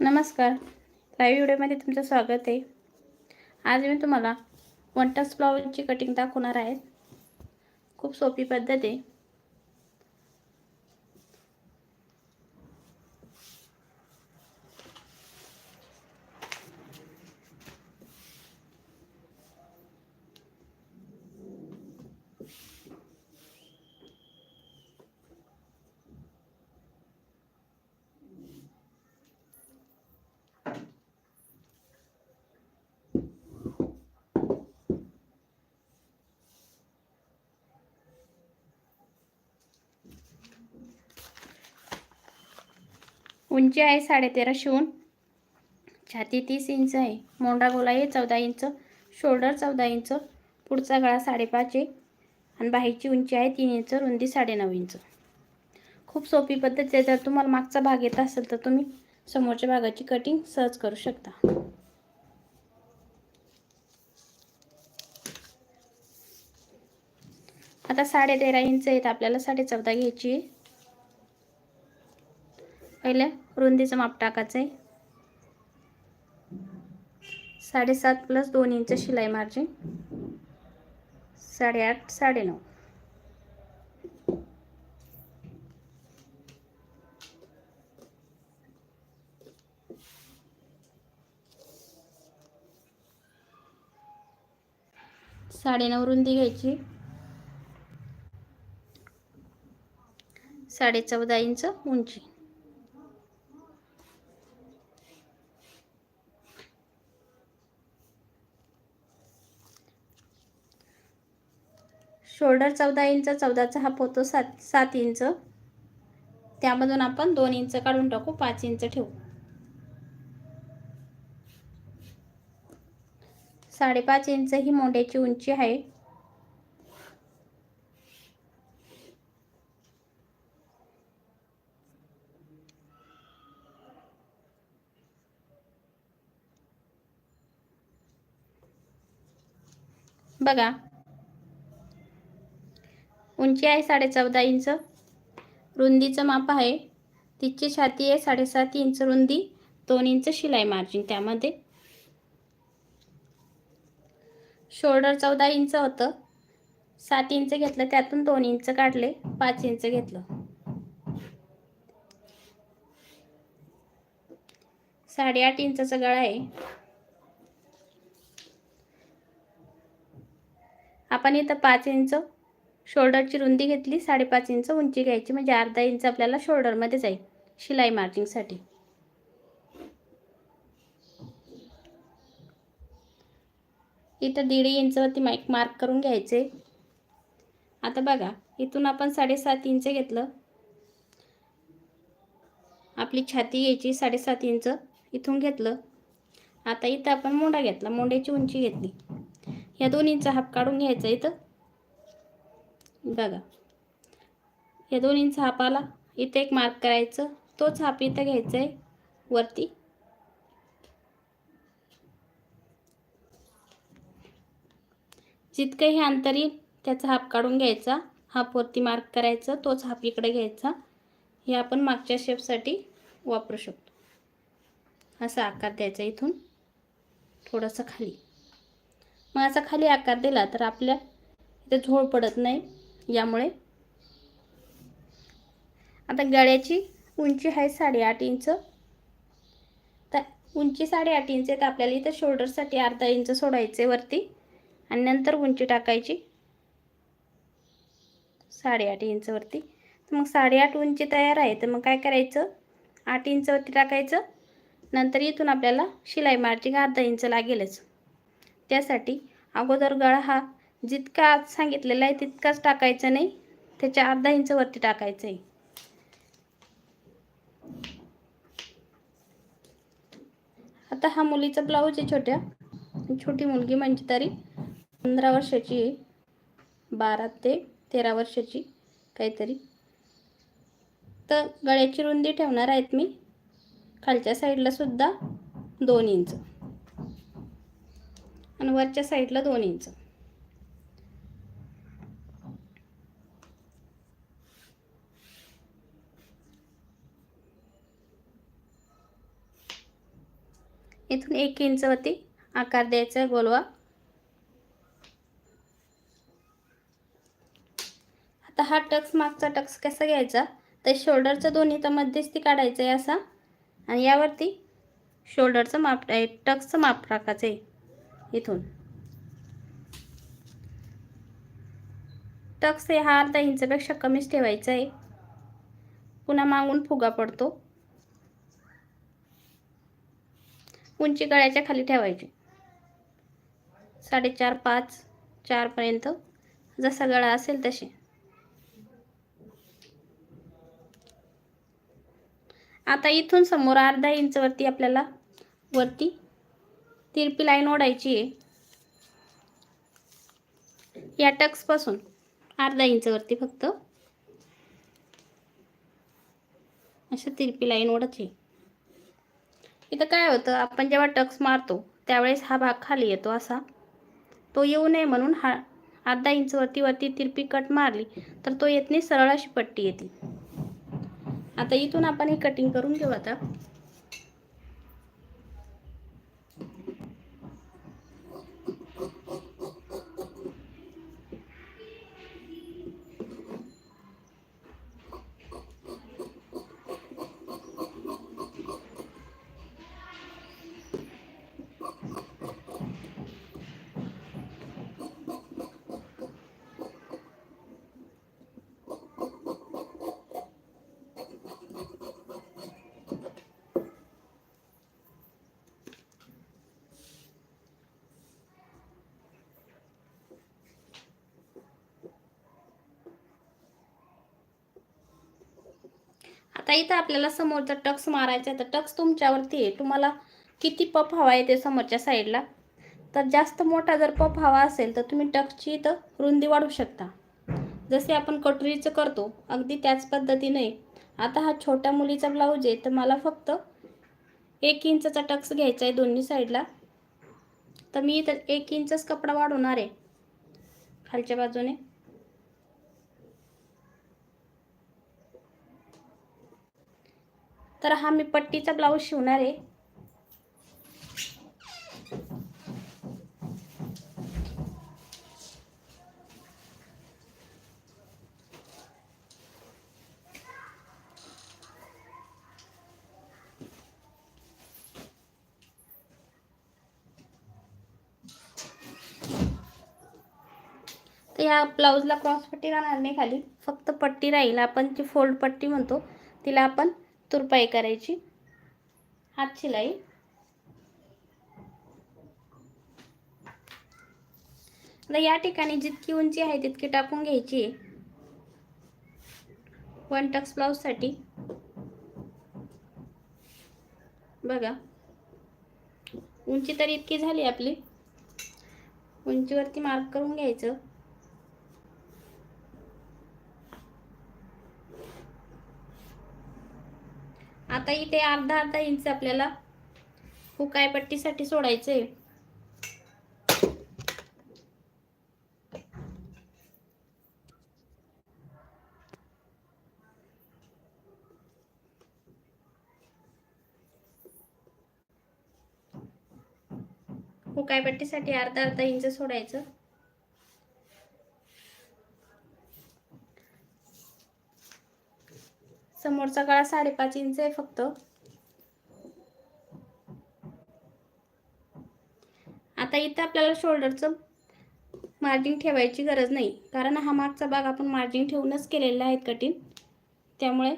नमस्कार. लाईव्ह व्हिडिओमध्ये तुमचं स्वागत आहे. आज मी तुम्हाला वनटस टच कटिंग दाखवणार आहे. खूप सोपी पद्धत आहे. उंची आहे साडेतेरा शिवून छाती तीस इंच आहे. मोंडा गोला आहे चौदा इंच. शोल्डर चौदा इंच. पुढचा गळा साडेपाच आहे. आणि बाहीची उंची आहे तीन इंच. रुंदी साडेनऊ इंच. खूप सोपी पद्धत आहे. जर तुम्हाला मागचा भाग येत असेल तर तुम्ही समोरच्या भागाची कटिंग सहज करू शकता. आता साडे तेरा इंच आहेत. आपल्याला साडे चौदा घ्यायची आहे. पहिल्या रुंदीचं माप टाकायचं आहे साडेसात प्लस दोन इंच शिलाई मार्जिन साडेआठ साडेनऊ. साडेनऊ रुंदी घ्यायची. साडे चौदा इंच उंची. शोल्डर चौदा इंच चौदाचा हाफ होतो सात सात इंच. त्यामधून आपण दोन इंच काढून टाकू पाच इंच ठेवू. साडेपाच इंच ही मोंड्याची उंची आहे. बघा उंची आहे साडे चौदा इंच. रुंदीचं माप आहे. तिची छाती आहे साडेसात इंच. रुंदी दोन इंच शिलाई मार्जिन त्यामध्ये. शोल्डर चौदा इंच होतं. सात इंच घेतलं त्यातून दोन इंच काढले पाच इंच घेतलं. साडेआठ इंचाचा गळा आहे. आपण इथं पाच इंच शोल्डरची रुंदी घेतली साडेपाच इंच उंची घ्यायची म्हणजे अर्धा इंच आपल्याला शोल्डरमध्ये जाईल शिलाई मार्जिंगसाठी. इथं दीड इंचवरती माईक मार्क करून घ्यायचे. आता बघा इथून आपण साडेसात इंच घेतलं. आपली छाती घ्यायची साडेसात इंच इथून घेतलं. आता इथं आपण मोंडा घेतला मोंड्याची उंची घेतली. या दोन इंच हाफ काढून घ्यायचा इथं. बघा. या दोन इंच हापाला इथे एक मार्क करायचं. तोच हाप इथं घ्यायचा आहे वरती. जितकं हे अंतर येईल त्याचा हाप काढून घ्यायचा. हाप वरती मार्क करायचं. तोच हाप इकडे घ्यायचा. हे आपण मागच्या शेपसाठी वापरू शकतो. असा आकार द्यायचा इथून. थोडंसं खाली. मग असा खाली आकार दिला तर आपल्या इथे झोळ पडत नाही. यामुळे. आता गळ्याची उंची आहे साडेआठ इंच. तर उंची साडेआठ इंच आहे तर आपल्याला इथं शोल्डरसाठी अर्धा इंच सोडायचे वरती. आणि नंतर उंची टाकायची साडेआठ इंचवरती तर मग साडेआठ उंची तयार आहे. तर मग काय करायचं? आठ इंचवरती टाकायचं. नंतर इथून आपल्याला शिलाई मार्जिंग अर्धा इंच लागेलच. त्यासाठी अगोदर गळा हा जितका आज सांगितलेला आहे तितकाच टाकायचा नाही. त्याच्या अर्धा इंचवरती टाकायचं आहे आता हा मुलीचा ब्लाऊज आहे छोट्या. छोटी मुलगी म्हणजे तरी पंधरा वर्षाची आहे. बारा ते तेरा वर्षाची काहीतरी. तर गळ्याची रुंदी ठेवणार आहेत मी. खालच्या साईडला सुद्धा दोन इंच. आणि वरच्या साईडला दोन इंच. इथून एक इंचवरती आकार द्यायचा आहे गोलवा आता हा टक्स मागचा टक्स कसा घ्यायचा? तर शोल्डरचं तर मध्यस्थी काढायचं आहे असा. आणि यावरती शोल्डरचं माप आहे टक्सचं माप टाकायचं आहे इथून. टक्स हे हा अर्धा इंचपेक्षा कमीच ठेवायचा आहे. पुन्हा मागून फुगा पडतो. उंची गळ्याच्या खाली ठेवायची. साडेचार पाच चारपर्यंत जसा गळा असेल तसे आता इथून समोर अर्धा इंचवरती आपल्याला वरती तिरपी लाईन ओढायची आहे. या टक्सपासून अर्धा इंचवरती फक्त अशा तिरपी लाईन ओढायची इथं काय होतं आपण जेव्हा टक्स मारतो त्यावेळेस हा भाग खाली येतो असा. तो येऊ नये म्हणून हा अर्धा इंचवरती वरती तिरपी कट मारली तर तो येत नाही सरळ अशी पट्टी येते. आता इथून आपण ही कटिंग करून घेऊ आता. आता इथं आपल्याला समोरचा टक्स मारायचा आहे तर टक्स तुमच्यावरती आहे. तुम्हाला किती पफ हवा आहे ते समोरच्या साईडला. तर जास्त मोठा जर पफ हवा असेल तर तुम्ही टक्सची इथं रुंदी वाढवू शकता. जसे आपण कटोरीचं करतो अगदी त्याच पद्धतीने. आता हा छोट्या मुलीचा ब्लाऊज आहे तर मला फक्त एक इंचचा टक्स घ्यायचा आहे दोन्ही साईडला. तर मी इथं एक इंचच कपडा वाढवणार आहे. खालच्या बाजूने. तर हा मी पट्टीचा ब्लाऊज शिवणार आहे. तर ह्या ब्लाऊजला क्रॉस पट्टी राहणार नाही खाली. फक्त पट्टी राहील. आपण जी फोल्ड पट्टी म्हणतो तिला आपण तुरपाई करायची. हात शिलाई. आता या ठिकाणी जितकी उंची आहे तितकी टाकून घ्यायची. आहे वन टक्स ब्लाऊजसाठी बघा. उंची तर इतकी झाली आपली. उंचीवरती मार्क करून घ्यायचं. आता इथे अर्धा अर्धा इंच आपल्याला हुकाय पट्टीसाठी सोडायचे हुकाय पट्टीसाठी अर्धा अर्धा इंच सोडायचं. समोरचा गळा साडेपाच इंच आहे फक्त. आता इथं आपल्याला शोल्डरचं मार्जिन ठेवायची गरज नाही. कारण हा मागचा भाग आपण मार्जिन ठेवूनच केलेला आहे कटिंग त्यामुळे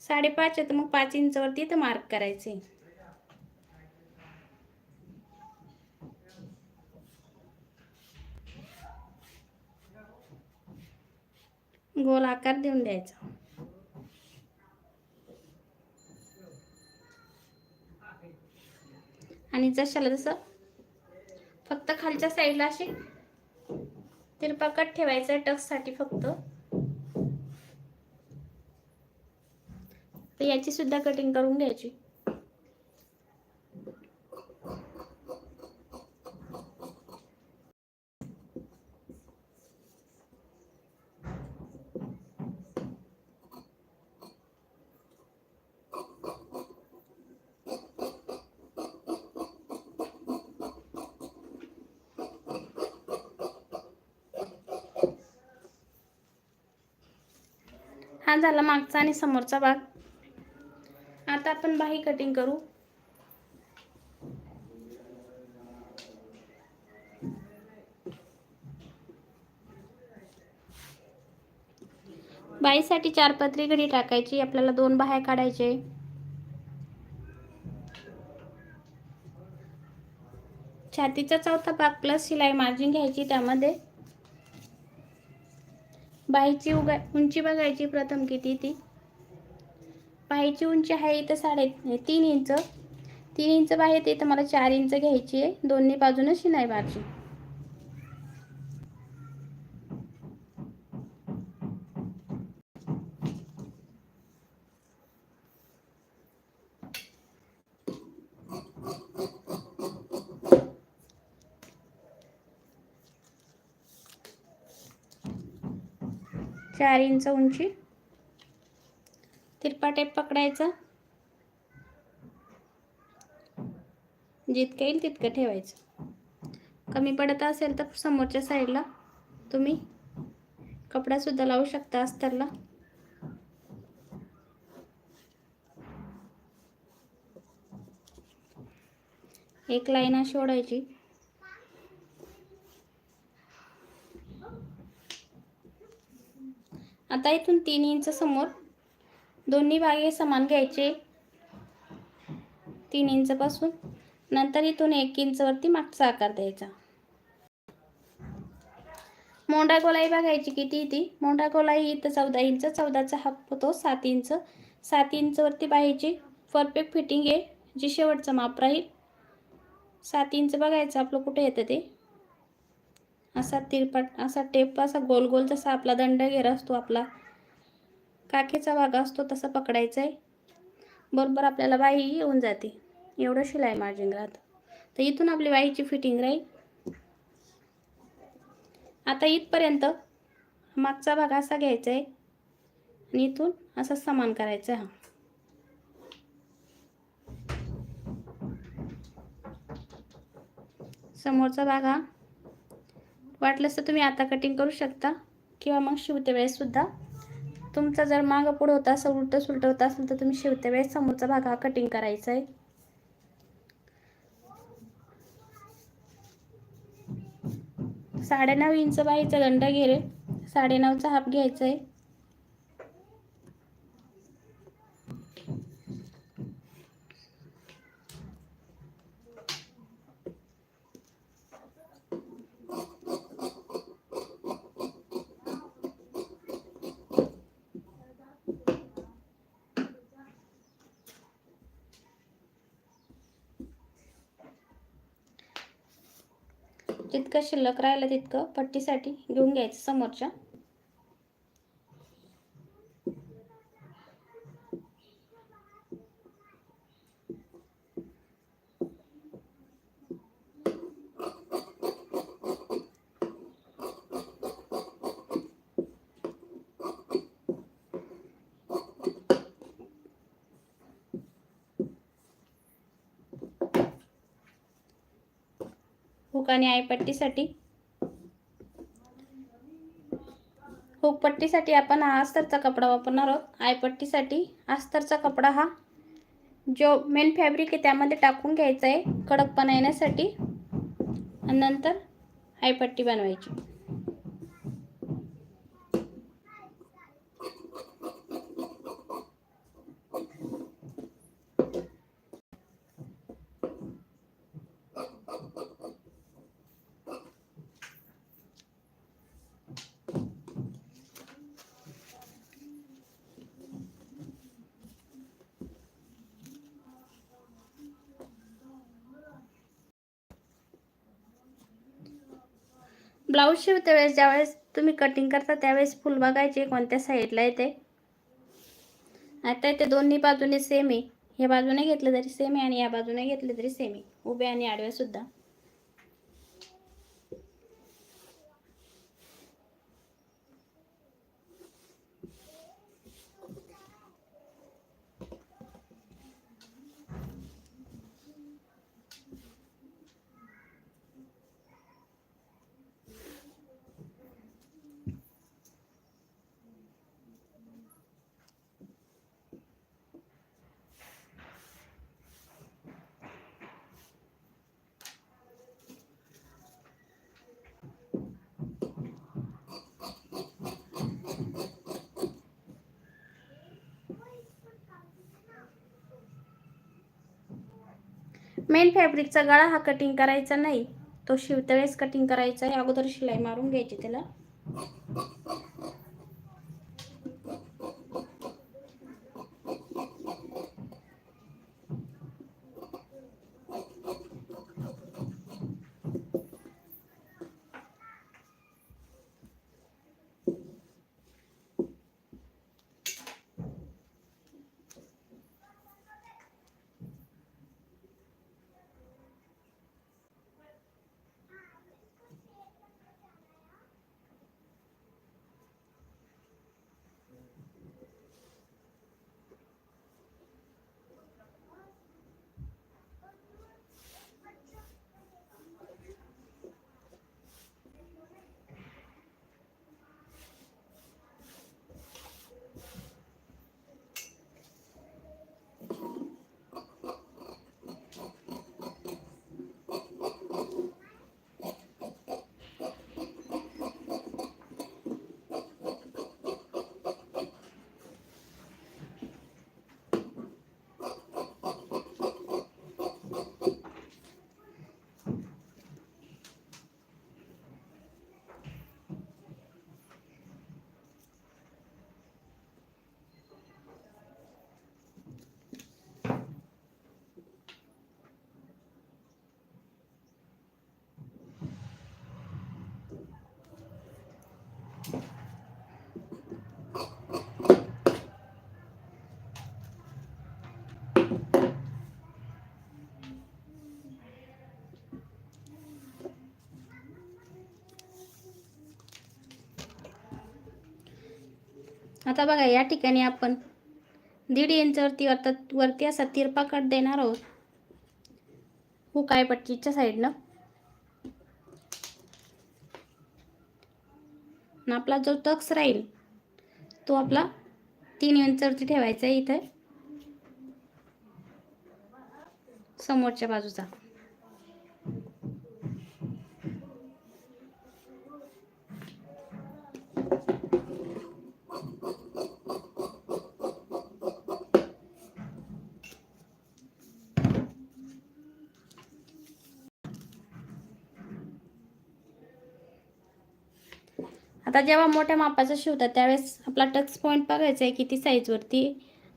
साडेपाच आहे तर मग पाच इंचवरती इथं मार्क करायचे. गोल आकार देऊन द्यायचा. आणि जशाला जसं फक्त खालच्या साईडला अशी तिरपाकट कट टक्ससाठी फक्त. तर याची सुद्धा कटिंग करून घ्यायची. हा झाला मागचा आणि समोरचा भाग. आता आपण बाही कटिंग करू. बाईसाठी चार पत्री घडी टाकायची आपल्याला दोन बाह्या काढायचे. छातीचा चौथा भाग प्लस शिलाई मार्जिन घ्यायची त्यामध्ये. बाईची उगा उंची बघायची प्रथम किती ती? बाईची उंची आहे इथं साडे तीन इंच. तीन इंच बाहेर ते तर मला चार इंच घ्यायची आहे. दोन्ही बाजूनं शिलाई बाजू. चार इंच उंची. तिरपा टेप पकडायचा. जितकं येईल तितकं ठेवायचं. कमी पडत असेल तर समोरच्या साईडला तुम्ही कपडासुद्धा लावू शकता अस्तरला. एक लाईन अशी ओढायची. आता इथून तीन इंच समोर. दोन्ही बागे समान घ्यायचे. तीन इंचपासून नंतर इथून एक इंचवरती मागचा आकार द्यायचा. मोंडा गोलाई बघायची किती ती? मोंडा गोलाई इथं चौदा इंच चौदाचा हाफ होतो सात इंच. सात इंचवरती बाहेरची परफेक्ट फिटिंग आहे. जी शेवटचं माप राहील. सात इंच बघायचं आपलं कुठे येतं ते? असा तिरपट असा टेप असा गोल गोल जसा आपला दंड घेरा असतो आपला. काखेचा भाग असतो तसा पकडायचा आहे बरोबर आपल्याला बाई येऊन जाते. एवढं शिलाई मार्जिन राहतं तर इथून आपली बाईची फिटिंग राहील. आता इथपर्यंत मागचा भाग असा घ्यायचा आहे आणि इथून असा समान करायचा हा. समोरचा भाग हा वाटलंच तर तुम्ही आता कटिंग करू शकता. किंवा मग शिवते वेळेससुद्धा तुमचा जर मागं पुढं होता असं उलटं सुलटं होतं असेल तर तुम्ही शिवते वेळेस समोरचा भाग हा कटिंग करायचा आहे साडेनऊ इंच बाईचा दंड घेरे. साडेनऊचा हाफ घ्यायचा आहे जितकं शिल्लक राहिलं तितकं पट्टीसाठी घेऊन घ्यायचं समोरच्या. हुक आणि आयपट्टीसाठी हुक पट्टीसाठी आपण हा अस्तरचा कपडा वापरणार आहोत. आयपट्टीसाठी अस्तरचा कपडा हा जो मेन फॅब्रिक आहे त्यामध्ये टाकून घ्यायचा आहे कडकपणा येण्यासाठी. आणि नंतर आयपट्टी बनवायची. ब्लाऊज शिवते वेळेस ज्यावेळेस तुम्ही कटिंग करता त्यावेळेस फुल बघायचे कोणत्या साईडला येते आता इथे दोन्ही बाजूने सेम आहे. ह्या बाजूने घेतलं तरी सेम आहे आणि या बाजूने घेतलं तरी सेम आहे. उभे आणि आडव्या सुद्धा. मेन फॅब्रिकचा गळा हा कटिंग करायचा नाही. तो शिवतळेस कटिंग करायचा आहे. अगोदर शिलाई मारून घ्यायची त्याला. आता बघा या ठिकाणी आपण दीड इंचवरती अर्थात वरती असा तिरपा कट देणार आहोत. हो, हुकाय पट्टीच्या साईडनं आपला जो टक्स राहील तो आपला तीन इंचवरती ठेवायचा आहे इथे. समोरच्या बाजूचा. आता जेव्हा मोठ्या मापाचं शिवतात त्यावेळेस आपला टच पॉईंट बघायचा आहे किती साईजवरती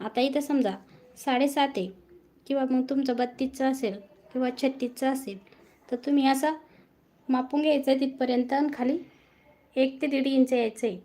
आता इथं समजा साडेसात आहे किंवा मग तुमचं बत्तीसचं असेल किंवा छत्तीसचं असेल तर तुम्ही असं मापून घ्यायचं आहे तिथपर्यंत आणि खाली एक ते दीड इंच यायचं आहे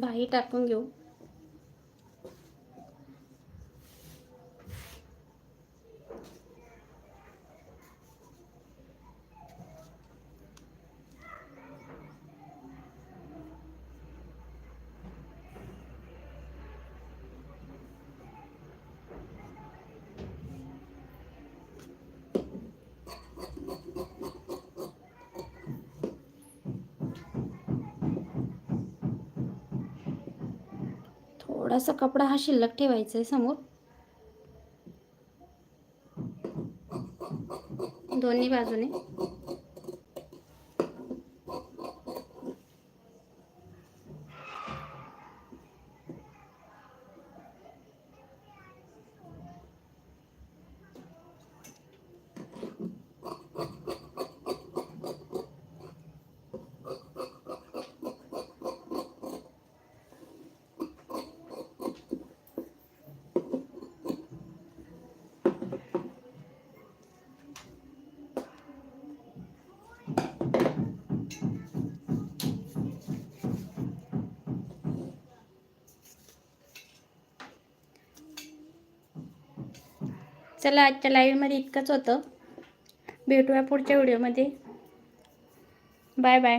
बाही टाकून घेऊ. असं कपडा हा शिल्लक ठेवायचा आहे समोर. दोन्ही बाजूने. चला आजच्या लाईव्हमध्ये इतकंच होतं. भेटूया पुढच्या व्हिडिओमध्ये बाय बाय